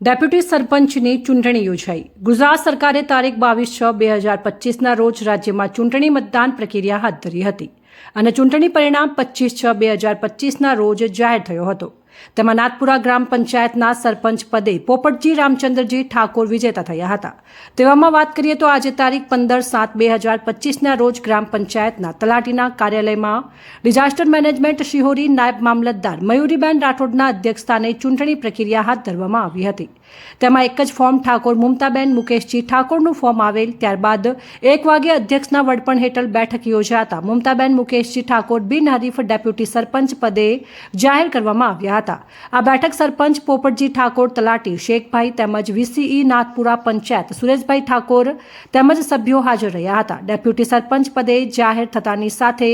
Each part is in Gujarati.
ડેપ્યુટી સરપંચની ચૂંટણી યોજાઈ. ગુજરાત સરકારે તારીખ બાવીસ છ બે હજાર પચીસના રોજ રાજ્યમાં ચૂંટણી મતદાન પ્રક્રિયા હાથ ધરી હતી. અને ચૂંટણી પરિણામ પચીસ છ બે હજાર પચીસના રોજ જાહેર થયો હતો. તેમાં નાથપુરા ગ્રામ પંચાયતના સરપંચ પદે પોપટજી રામચંદ્રજી ઠાકોર વિજેતા થયા હતા. તેવામાં વાત કરીએ તો આજે તારીખ પંદર સાત બે હજાર પચીસના રોજ ગ્રામ પંચાયતના તલાટીના કાર્યાલયમાં ડિઝાસ્ટર મેનેજમેન્ટ શિહોરી નાયબ મામલતદાર મયુરીબેન રાઠોડના અધ્યક્ષસ્થાને ચૂંટણી પ્રક્રિયા હાથ ધરવામાં આવી હતી. તેમાં એક જ ફોર્મ ઠાકોર મુમતાબેન મુકેશજી ઠાકોરનું ફોર્મ આવેલ ત્યારબાદ એક વાગે અધ્યક્ષના વડપણ હેઠળ બેઠક યોજાતા મુમતાબેન મુકેશજી ઠાકોર બિનહરીફ ડેપ્યુટી સરપંચ પદે જાહેર કરવામાં આવ્યા હતા. આ બેઠક સરપંચ પોપટજી ઠાકોર, તલાટી શેખભાઈ તેમજ વીસીઈ નાથપુરા પંચાયત સુરેશભાઈ ઠાકોર તેમજ સભ્યો હાજર રહ્યા હતા. ડેપ્યુટી સરપંચ પદે જાહેર થતાની સાથે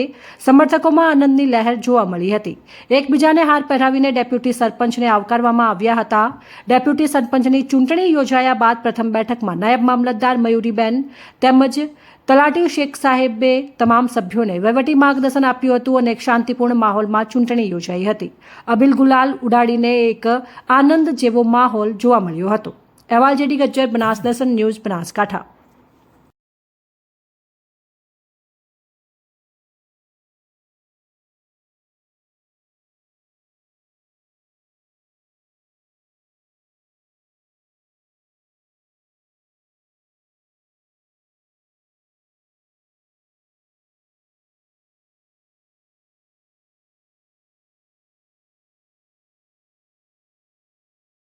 સમર્થકોમાં આનંદની લહેર જોવા મળી હતી. એકબીજાને હાર પહેરાવીને ડેપ્યુટી સરપંચને આવકારવામાં આવ્યા હતા. ડેપ્યુટી સરપંચની ચૂંટણી યોજાયા બાદ પ્રથમ બેઠકમાં નાયબ મામલતદાર મયુરીબેન તેમજ તલાટી શેખ સાહેબે તમામ સભ્યોને વહીવટી માર્ગદર્શન આપ્યું હતું અને એક શાંતિપૂર્ણ માહોલમાં ચૂંટણી યોજાઈ હતી. અબિલ ગુલાલ ઉડાડીને એક આનંદ જેવો માહોલ જોવા મળ્યો હતો. અહેવાલ જેડી ગજ્જર, બનાસ દર્શન ન્યૂઝ, બનાસકાંઠા.